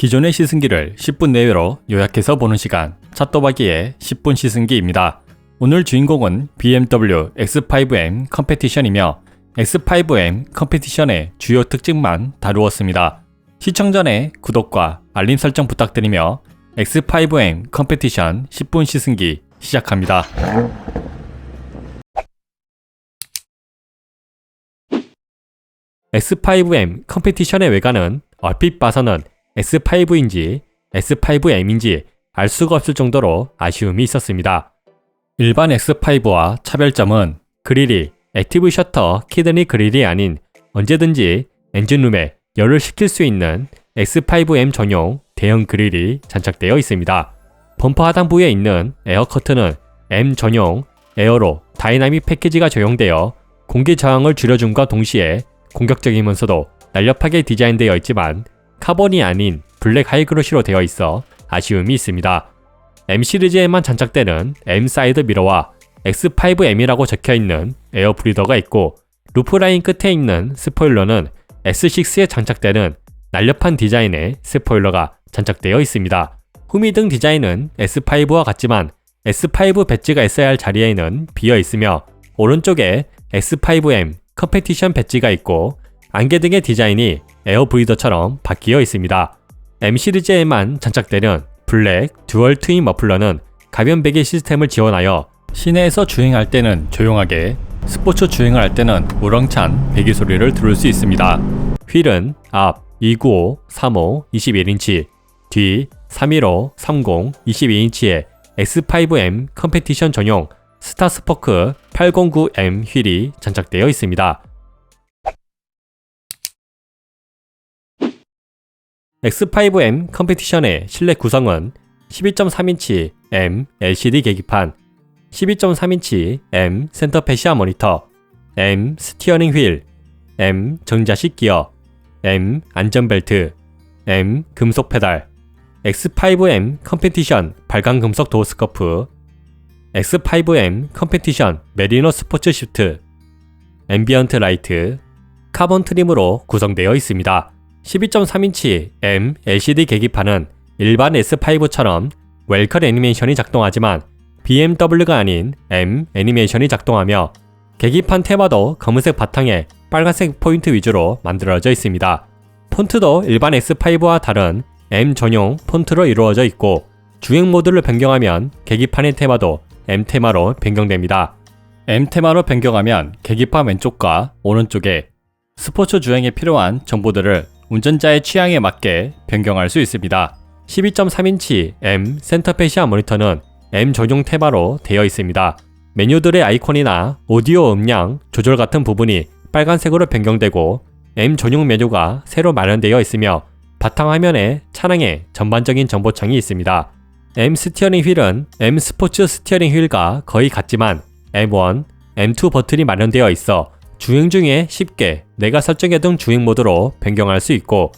기존의 시승기를 10분 내외로 요약해서 보는 시간 찻도박이의 10분 시승기입니다. 오늘 주인공은 BMW X5M 컴페티션이며 X5M 컴페티션의 주요 특징만 다루었습니다. 시청 전에 구독과 알림 설정 부탁드리며 X5M 컴페티션 10분 시승기 시작합니다. X5M 컴페티션의 외관은 얼핏 봐서는 S5인지 S5M인지 알 수가 없을 정도로 아쉬움이 있었습니다. 일반 X5와 차별점은 그릴이 액티브 셔터 키드니 그릴이 아닌 언제든지 엔진룸에 열을 식힐 수 있는 X5M 전용 대형 그릴이 장착되어 있습니다. 범퍼 하단부에 있는 에어 커튼은 M 전용 에어로 다이나믹 패키지가 적용되어 공기 저항을 줄여줌과 동시에 공격적이면서도 날렵하게 디자인되어 있지만 카본이 아닌 블랙 하이그로시로 되어 있어 아쉬움이 있습니다. M 시리즈에만 장착되는 M 사이드 미러와 X5M이라고 적혀 있는 에어 브리더가 있고 루프 라인 끝에 있는 스포일러는 S6에 장착되는 날렵한 디자인의 스포일러가 장착되어 있습니다. 후미 등 디자인은 S5와 같지만 S5 배지가 있어야 할 자리에는 비어 있으며 오른쪽에 X5M 컴페티션 배지가 있고 안개 등의 디자인이 에어 브리더처럼 바뀌어 있습니다. M 시리즈에만 장착되는 블랙 듀얼 트윈 머플러는 가변 배기 시스템을 지원하여 시내에서 주행할 때는 조용하게 스포츠 주행을 할 때는 우렁찬 배기 소리를 들을 수 있습니다. 휠은 앞 295, 35, 21인치, 뒤 315, 30, 22인치의 S5M 컴페티션 전용 스타스포크 809M 휠이 장착되어 있습니다. X5M 컴페티션의 실내 구성은 12.3인치 M LCD 계기판, 12.3인치 M 센터 패시아 모니터, M 스티어링 휠, M 정자식 기어, M 안전벨트, M 금속 페달, X5M 컴페티션 발광 금속 도어 스커프, X5M 컴페티션 메리노 스포츠 시프트, 앰비언트 라이트, 카본 트림으로 구성되어 있습니다. 12.3인치 M LCD 계기판은 일반 S5처럼 웰컬 애니메이션이 작동하지만 BMW가 아닌 M 애니메이션이 작동하며 계기판 테마도 검은색 바탕에 빨간색 포인트 위주로 만들어져 있습니다. 폰트도 일반 S5와 다른 M 전용 폰트로 이루어져 있고 주행 모드를 변경하면 계기판의 테마도 M 테마로 변경됩니다. M 테마로 변경하면 계기판 왼쪽과 오른쪽에 스포츠 주행에 필요한 정보들을 운전자의 취향에 맞게 변경할 수 있습니다. 12.3인치 M 센터 패시아 모니터는 M 전용 테마로 되어 있습니다. 메뉴들의 아이콘이나 오디오 음량 조절 같은 부분이 빨간색으로 변경되고 M 전용 메뉴가 새로 마련되어 있으며 바탕화면에 차량의 전반적인 정보창이 있습니다. M 스티어링 휠은 M 스포츠 스티어링 휠과 거의 같지만 M1, M2 버튼이 마련되어 있어 주행 중에 쉽게 내가 설정해둔 주행 모드로 변경할 수 있고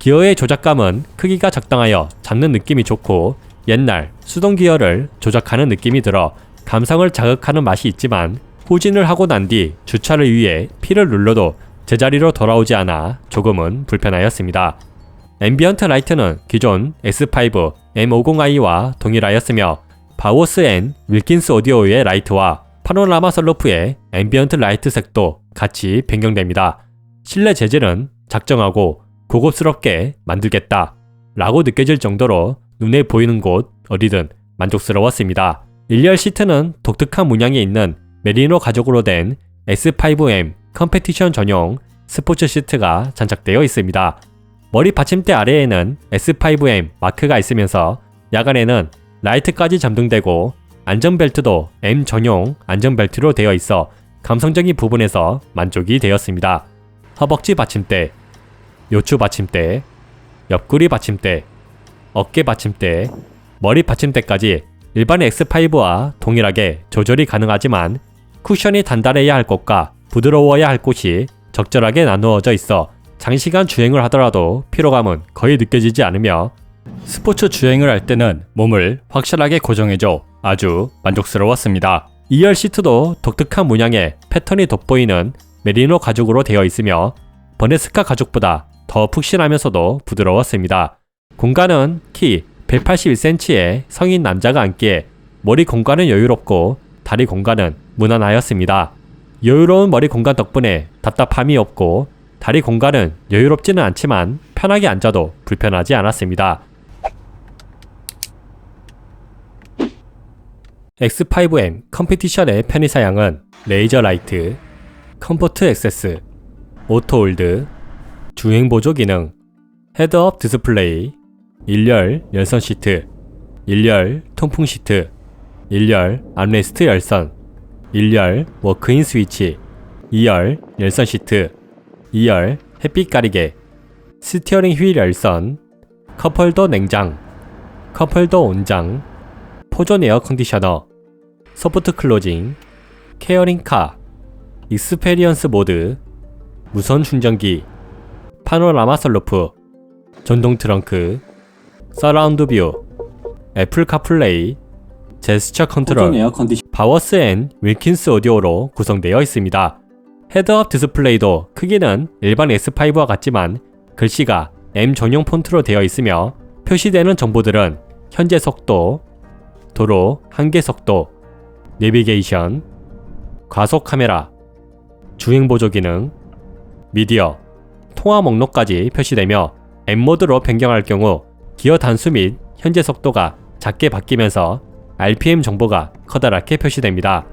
기어의 조작감은 크기가 적당하여 잡는 느낌이 좋고 옛날 수동 기어를 조작하는 느낌이 들어 감성을 자극하는 맛이 있지만 후진을 하고 난 뒤 주차를 위해 P를 눌러도 제자리로 돌아오지 않아 조금은 불편하였습니다. 앰비언트 라이트는 기존 S5 M50i와 동일하였으며 바우스 앤 윌킨스 오디오의 라이트와 파노라마 썰루프의 앰비언트 라이트 색도 같이 변경됩니다. 실내 재질은 작정하고 고급스럽게 만들겠다 라고 느껴질 정도로 눈에 보이는 곳 어디든 만족스러웠습니다. 일렬 시트는 독특한 문양이 있는 메리노 가죽으로 된 S5M 컴페티션 전용 스포츠 시트가 장착되어 있습니다. 머리 받침대 아래에는 S5M 마크가 있으면서 야간에는 라이트까지 잠등되고 안전벨트도 M 전용 안전벨트로 되어 있어 감성적인 부분에서 만족이 되었습니다. 허벅지 받침대, 요추 받침대, 옆구리 받침대, 어깨 받침대, 머리 받침대까지 일반 X5와 동일하게 조절이 가능하지만 쿠션이 단단해야 할 곳과 부드러워야 할 곳이 적절하게 나누어져 있어 장시간 주행을 하더라도 피로감은 거의 느껴지지 않으며 스포츠 주행을 할 때는 몸을 확실하게 고정해줘 아주 만족스러웠습니다. 2열 시트도 독특한 문양의 패턴이 돋보이는 메리노 가죽으로 되어 있으며 버네스카 가죽보다 더 푹신하면서도 부드러웠습니다. 공간은 키 181cm의 성인 남자가 앉기에 머리 공간은 여유롭고 다리 공간은 무난하였습니다. 여유로운 머리 공간 덕분에 답답함이 없고 다리 공간은 여유롭지는 않지만 편하게 앉아도 불편하지 않았습니다. X5M 컴피티션의 편의 사양은 레이저 라이트, 컴포트 액세스, 오토 홀드, 주행 보조 기능, 헤드업 디스플레이, 일열 열선 시트, 일열 통풍 시트, 일열 암레스트 열선, 일열 워크인 스위치, 2열 열선 시트, 2열 햇빛 가리개, 스티어링 휠 열선, 컵홀더 냉장, 컵홀더 온장, 포존 에어 컨디셔너, 소프트 클로징, 케어링 카, 익스페리언스 모드, 무선 충전기, 파노라마 선루프, 전동 트렁크, 서라운드 뷰, 애플 카플레이, 제스처 컨트롤, 바워스 앤 윌킨스 오디오로 구성되어 있습니다. 헤드업 디스플레이도 크기는 일반 S5와 같지만 글씨가 M 전용 폰트로 되어 있으며 표시되는 정보들은 현재 속도, 도로 한계 속도, 내비게이션, 과속 카메라, 주행 보조 기능, 미디어, 통화 목록까지 표시되며 M 모드로 변경할 경우 기어 단수 및 현재 속도가 작게 바뀌면서 RPM 정보가 커다랗게 표시됩니다.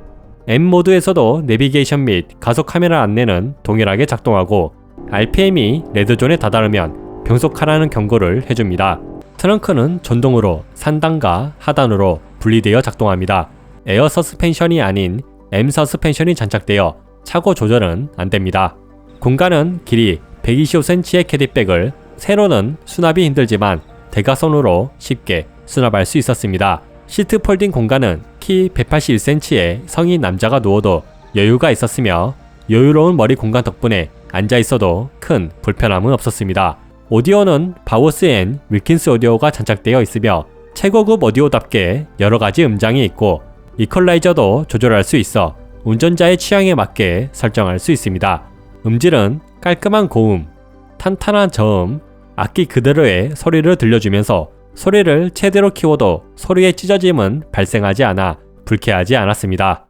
M 모드에서도 내비게이션 및 가속 카메라 안내는 동일하게 작동하고 RPM이 레드존에 다다르면 변속하라는 경고를 해줍니다. 트렁크는 전동으로 상단과 하단으로 분리되어 작동합니다. 에어 서스펜션이 아닌 M 서스펜션이 장착되어 차고 조절은 안 됩니다. 공간은 길이 125cm의 캐디백을 세로는 수납이 힘들지만 대각선으로 쉽게 수납할 수 있었습니다. 시트 폴딩 공간은 키 181cm의 성인 남자가 누워도 여유가 있었으며 여유로운 머리 공간 덕분에 앉아 있어도 큰 불편함은 없었습니다. 오디오는 바워스 앤 윌킨스 오디오가 장착되어 있으며 최고급 오디오답게 여러 가지 음장이 있고 이퀄라이저도 조절할 수 있어 운전자의 취향에 맞게 설정할 수 있습니다. 음질은 깔끔한 고음, 탄탄한 저음, 악기 그대로의 소리를 들려주면서 소리를 최대로 키워도 소리의 찢어짐은 발생하지 않아 불쾌하지 않았습니다.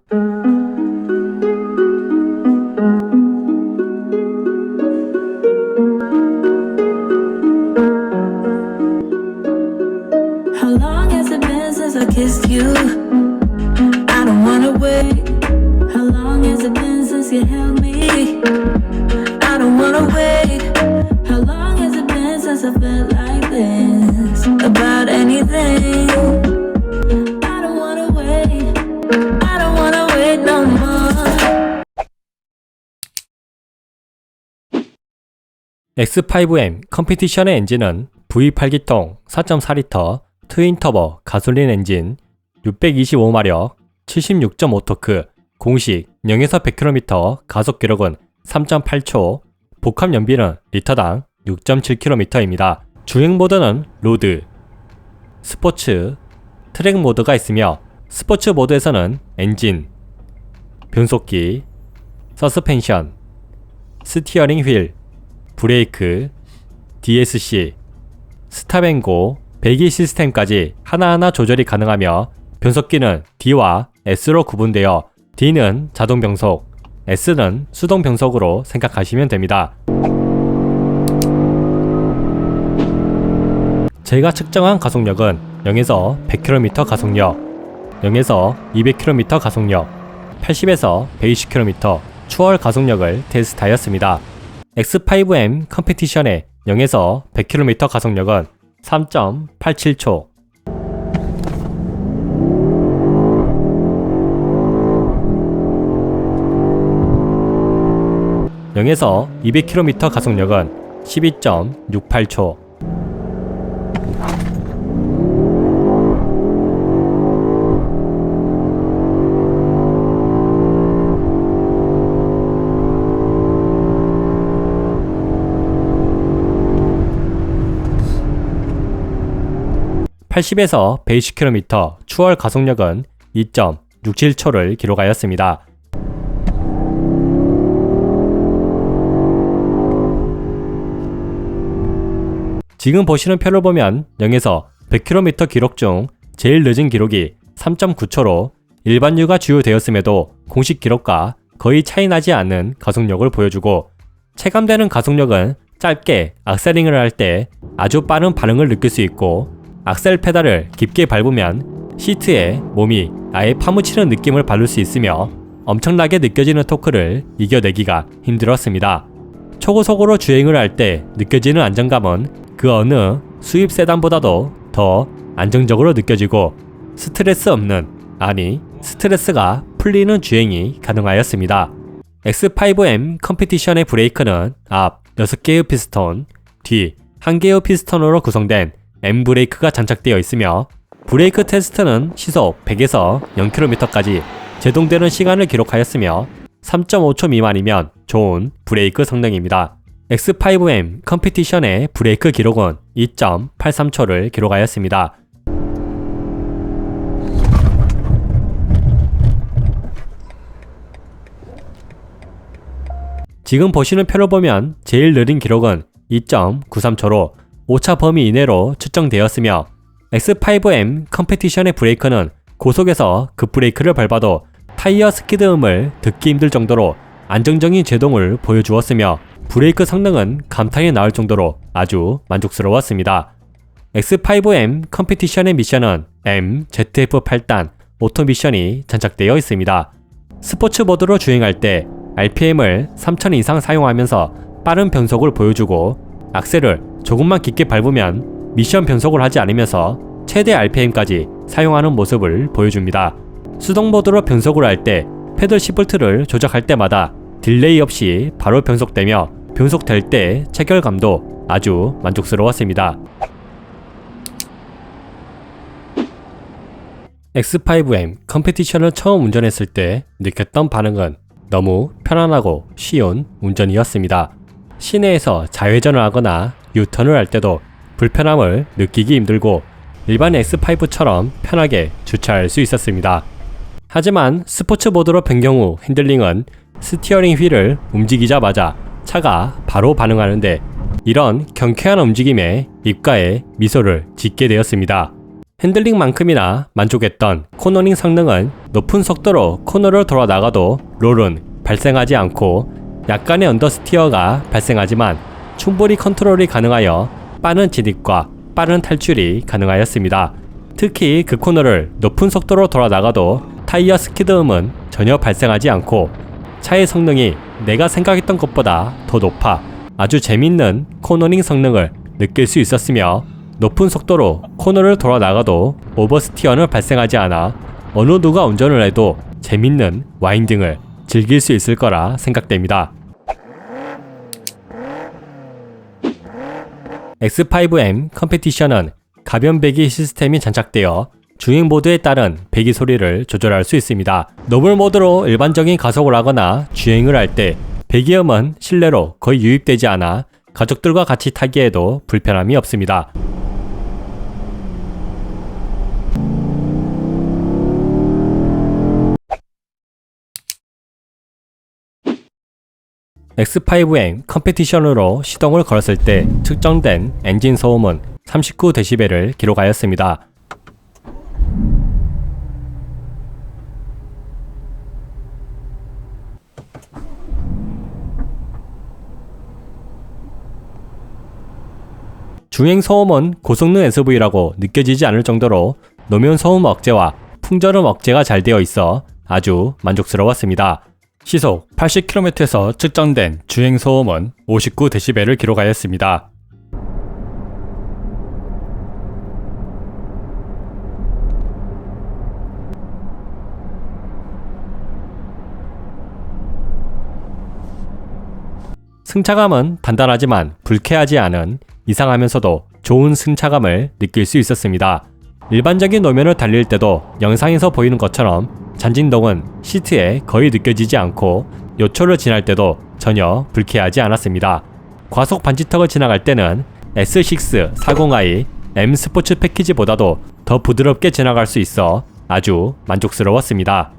X5M 컴피티션의 엔진은 V8기통 4.4리터 트윈 터보 가솔린 엔진 625마력 76.5토크 공식 0에서 100km 가속 기록은 3.8초 복합 연비는 리터당 6.7km입니다. 주행 모드는 로드, 스포츠, 트랙 모드가 있으며 스포츠 모드에서는 엔진, 변속기, 서스펜션, 스티어링 휠, 브레이크, DSC, 스탑앤고, 배기 시스템까지 하나하나 조절이 가능하며 변속기는 D와 S로 구분되어 D는 자동 변속, S는 수동 변속으로 생각하시면 됩니다. 제가 측정한 가속력은 0에서 100km 가속력, 0에서 200km 가속력, 80에서 120km 추월 가속력을 테스트하였습니다. X5M 컴피티션의 0에서 100km 가속력은 3.87초. (0에서 200km) 가속력은 12.68초. (80에서 120km) 추월 가속력은 2.67초를 기록하였습니다. 지금 보시는 표를 보면 0에서 100km 기록 중 제일 늦은 기록이 3.9초로 일반 유가 주요되었음에도 공식 기록과 거의 차이 나지 않는 가속력을 보여주고 체감되는 가속력은 짧게 악셀링을 할 때 아주 빠른 반응을 느낄 수 있고 악셀 페달을 깊게 밟으면 시트에 몸이 아예 파묻히는 느낌을 받을 수 있으며 엄청나게 느껴지는 토크를 이겨내기가 힘들었습니다. 초고속으로 주행을 할 때 느껴지는 안정감은 그 어느 수입 세단보다도 더 안정적으로 느껴지고 스트레스 없는 아니 스트레스가 풀리는 주행이 가능하였습니다. X5M 컴피티션의 브레이크는 앞 6개의 피스톤, 뒤 1개의 피스톤으로 구성된 M 브레이크가 장착되어 있으며 브레이크 테스트는 시속 100에서 0km까지 제동되는 시간을 기록하였으며 3.5초 미만이면 좋은 브레이크 성능입니다. X5M 컴피티션의 브레이크 기록은 2.83초를 기록하였습니다. 지금 보시는 표를 보면 제일 느린 기록은 2.93초로 5차 범위 이내로 측정되었으며 X5M 컴피티션의 브레이크는 고속에서 급브레이크를 밟아도 타이어 스키드음을 듣기 힘들 정도로 안정적인 제동을 보여주었으며 브레이크 성능은 감탄이 나올 정도로 아주 만족스러웠습니다. X5M 컴피티션의 미션은 MZF8단 오토 미션이 장착되어 있습니다. 스포츠 모드로 주행할 때 RPM을 3000 이상 사용하면서 빠른 변속을 보여주고 악셀을 조금만 깊게 밟으면 미션 변속을 하지 않으면서 최대 RPM까지 사용하는 모습을 보여줍니다. 수동 모드로 변속을 할 때 패들 시프트를 조작할 때마다 딜레이 없이 바로 변속되며 변속될 때 체결감도 아주 만족스러웠습니다. X5M 컴피티션을 처음 운전했을 때 느꼈던 반응은 너무 편안하고 쉬운 운전이었습니다. 시내에서 좌회전을 하거나 유턴을 할 때도 불편함을 느끼기 힘들고 일반 X5처럼 편하게 주차할 수 있었습니다. 하지만 스포츠 모드로 변경 후 핸들링은 스티어링 휠을 움직이자마자 차가 바로 반응하는데 이런 경쾌한 움직임에 입가에 미소를 짓게 되었습니다. 핸들링만큼이나 만족했던 코너링 성능은 높은 속도로 코너를 돌아 나가도 롤은 발생하지 않고 약간의 언더스티어가 발생하지만 충분히 컨트롤이 가능하여 빠른 진입과 빠른 탈출이 가능하였습니다. 특히 그 코너를 높은 속도로 돌아 나가도 타이어 스키드음은 전혀 발생하지 않고 차의 성능이 내가 생각했던 것보다 더 높아 아주 재밌는 코너링 성능을 느낄 수 있었으며 높은 속도로 코너를 돌아 나가도 오버스티어는 발생하지 않아 어느 누가 운전을 해도 재밌는 와인딩을 즐길 수 있을 거라 생각됩니다. X5M 컴피티션은 가변 배기 시스템이 장착되어 주행 모드에 따른 배기 소리를 조절할 수 있습니다. 노멀 모드로 일반적인 가속을 하거나 주행을 할 때 배기음은 실내로 거의 유입되지 않아 가족들과 같이 타기에도 불편함이 없습니다. X5M 컴피티션으로 시동을 걸었을 때 측정된 엔진 소음은 39dB를 기록하였습니다. 주행 소음은 고성능 SUV라고 느껴지지 않을 정도로 노면 소음 억제와 풍절음 억제가 잘 되어 있어 아주 만족스러웠습니다. 시속 80km에서 측정된 주행 소음은 59dB를 기록하였습니다. 승차감은 단단하지만 불쾌하지 않은 이상하면서도 좋은 승차감을 느낄 수 있었습니다. 일반적인 노면을 달릴 때도 영상에서 보이는 것처럼 잔진동은 시트에 거의 느껴지지 않고 요초를 지날 때도 전혀 불쾌하지 않았습니다. 과속 반지턱을 지나갈 때는 S6 40i M 스포츠 패키지보다도 더 부드럽게 지나갈 수 있어 아주 만족스러웠습니다.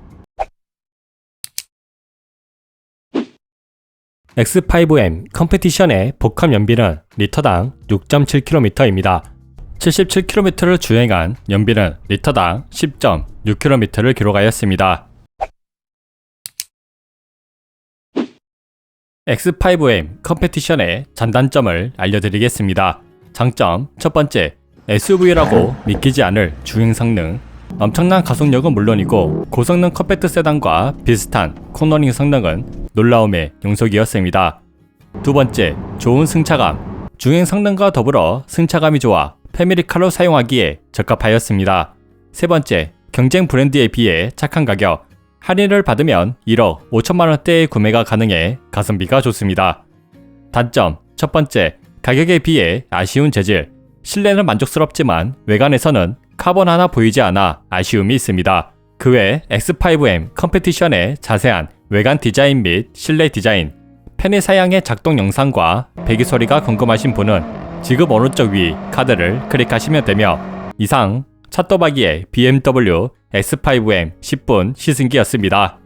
X5M 컴페티션의 복합 연비는 리터당 6.7km입니다. 77km를 주행한 연비는 리터당 10.6km를 기록하였습니다. X5M 컴페티션의 장단점을 알려드리겠습니다. 장점 첫 번째, SUV라고 믿기지 않을 주행 성능. 엄청난 가속력은 물론이고 고성능 컴팩트 세단과 비슷한 코너링 성능은 놀라움의 용석이었습니다. 두 번째, 좋은 승차감. 주행 성능과 더불어 승차감이 좋아 패밀리카로 사용하기에 적합하였습니다. 세 번째, 경쟁 브랜드에 비해 착한 가격. 할인을 받으면 1억 5천만 원대의 구매가 가능해 가성비가 좋습니다. 단점 첫 번째, 가격에 비해 아쉬운 재질. 실내는 만족스럽지만 외관에서는 카본 하나 보이지 않아 아쉬움이 있습니다. 그 외 X5M 컴페티션의 자세한 외관 디자인 및 실내 디자인, 펜의 사양의 작동 영상과 배기 소리가 궁금하신 분은 지금 오른쪽 위 카드를 클릭하시면 되며 이상 찻도박이의 BMW X5M 10분 시승기였습니다.